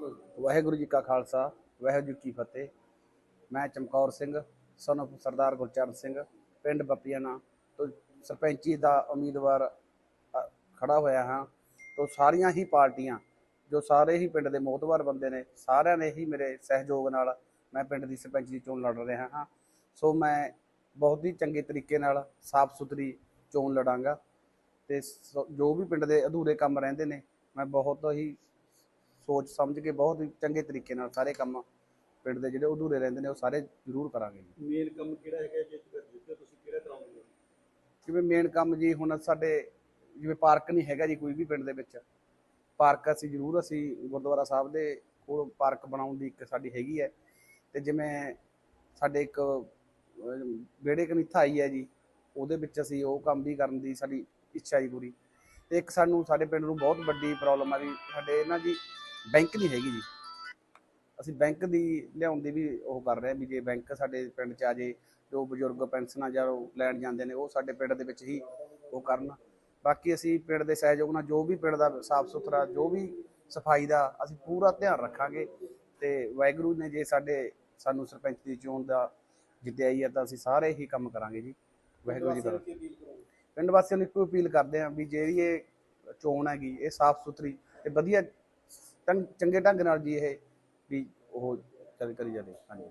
ਵਾਹਿਗੁਰੂ ਜੀ ਕਾ ਖਾਲਸਾ ਵਾਹਿਗੁਰੂ ਜੀ ਕੀ ਫਤਿਹ। ਮੈਂ ਚਮਕੌਰ ਸਿੰਘ ਸਨ ਸਰਦਾਰ ਗੁਰਚਰਨ ਸਿੰਘ ਪਿੰਡ ਬੱਪੀਆਣਾ ਤੋਂ ਸਰਪੰਚੀ ਦਾ ਉਮੀਦਵਾਰ ਅ, ਖੜਾ ਹੋਇਆ ਹਾਂ। ਤੋਂ ਸਾਰੀਆਂ ਹੀ ਪਾਰਟੀਆਂ ਜੋ ਸਾਰੇ ਹੀ ਪਿੰਡ ਦੇ ਮੋਹਤਵਾਰ ਬੰਦੇ ਨੇ ਸਾਰਿਆਂ ਨੇ ਹੀ ਮੇਰੇ ਸਹਿਯੋਗ ਨਾਲ ਮੈਂ ਪਿੰਡ ਦੀ ਸਰਪੰਚ ਦੀ ਚੋਣ ਲੜ ਰਿਹਾ ਹਾਂ। ਸੋ ਮੈਂ ਬਹੁਤ ਹੀ ਚੰਗੇ ਤਰੀਕੇ ਨਾਲ ਸਾਫ਼ ਸੁਥਰੀ ਚੋਣ ਲੜਾਂਗਾ ਤੇ ਸ- ਜੋ ਵੀ ਪਿੰਡ ਦੇ ਅਧੂਰੇ ਕੰਮ ਰਹਿੰਦੇ ਨੇ ਮੈਂ ਬਹੁਤ ਹੀ ਸੋਚ ਸਮਝ ਕੇ ਬਹੁਤ ਹੀ ਚੰਗੇ ਤਰੀਕੇ ਨਾਲ ਸਾਰੇ ਕੰਮ ਪਿੰਡ ਦੇ ਜਿਹੜੇ ਅਧੂਰੇ ਰਹਿੰਦੇ ਨੇ ਉਹ ਸਾਰੇ ਜ਼ਰੂਰ ਕਰਾਂਗੇ ਜੀ। ਮੇਨ ਕੰਮ ਕਿਹੜਾ ਹੈਗਾ ਜੇ ਜਿੱਥੇ ਤੁਸੀਂ ਕਿਹੜਾ ਕਰਾਉਂਗੇ ਜਿਵੇਂ ਮੇਨ ਕੰਮ ਜੀ ਹੁਣ ਸਾਡੇ ਜਿਵੇਂ ਪਾਰਕ ਨਹੀਂ ਹੈਗਾ ਜੀ ਕੋਈ ਵੀ ਪਿੰਡ ਦੇ ਵਿੱਚ ਪਾਰਕ ਅਸੀਂ ਜ਼ਰੂਰ ਅਸੀਂ ਗੁਰਦੁਆਰਾ ਸਾਹਿਬ ਦੇ ਕੋਲ ਪਾਰਕ ਬਣਾਉਣ ਦੀ ਇੱਕ ਸਾਡੀ ਹੈਗੀ ਹੈ। ਤੇ ਜਿਵੇਂ ਸਾਡੇ ਇੱਕ ਅਹ, ਵਿਹੜੇ ਕਨੀਥਾ ਆਈ ਹੈ ਜੀ ਉਹਦੇ ਵਿੱਚ ਅਸੀਂ ਉਹ ਕੰਮ ਵੀ ਕਰਨ ਦੀ ਸਾਡੀ ਇੱਛਾ ਜੀ ਪੂਰੀ। ਤੇ ਇੱਕ ਸਾਨੂੰ ਸਾਡੇ ਪਿੰਡ ਨੂੰ ਬਹੁਤ ਵੱਡੀ ਪ੍ਰੋਬਲਮ ਆ ਵੀ ਸਾਡੇ ਇਹਨਾਂ ਦੀ ਬੈਂਕ ਨਹੀਂ ਹੈਗੀ ਜੀ। ਅਸੀਂ ਬੈਂਕ ਦੀ ਲਿਆਉਣ ਦੀ ਵੀ ਉਹ ਕਰ ਰਹੇ ਹਾਂ ਵੀ ਜੇ ਬੈਂਕ ਸਾਡੇ ਪਿੰਡ 'ਚ ਆ ਜੇ, ਜੋ ਬਜ਼ੁਰਗ ਪੈਨਸ਼ਨਾਂ ਜਾਂ ਉਹ ਲੈਣ ਜਾਂਦੇ ਨੇ, ਉਹ ਸਾਡੇ ਪਿੰਡ ਦੇ ਵਿੱਚ ਹੀ ਉਹ ਕਰਨ। ਬਾਕੀ ਅਸੀਂ ਪਿੰਡ ਦੇ ਸਹਿਯੋਗ ਨਾਲ ਜੋ ਵੀ ਪਿੰਡ ਦਾ ਸਾਫ਼ ਸੁਥਰਾ, ਜੋ ਵੀ ਸਫ਼ਾਈ ਦਾ ਅਸੀਂ ਪੂਰਾ ਧਿਆਨ ਰੱਖਾਂਗੇ ਤੇ ਵਾਹਿਗੁਰੂ ਨੇ ਜੇ ਸਾਡੇ, ਸਾਨੂੰ ਸਰਪੰਚ ਦੀ ਚੋਣ ਦਾ ਜਿੱਤਿਆਈ ਹੈ ਤਾਂ ਅਸੀਂ ਸਾਰੇ ਹੀ ਕੰਮ ਕਰਾਂਗੇ ਜੀ। ਵਾਹਿਗੁਰੂ ਜੀ ਦਾ ਪਿੰਡ ਵਾਸੀਆਂ ਨੂੰ ਇੱਕੋ ਅਪੀਲ ਕਰਦੇ ਹਾਂ ਵੀ ਜਿਹੜੀ ਇਹ ਚੋਣ ਹੈਗੀ, ਇਹ ਸਾਫ਼ ਸੁਥਰੀ ਤੇ ਵਧੀਆ ਚੰਗੇ ਢੰਗ ਨਾਲ ਜੀ ਇਹ ਵੀ ਉਹ ਚੱਲ ਕਰੀ ਜਾਵੇ ਹਾਂਜੀ।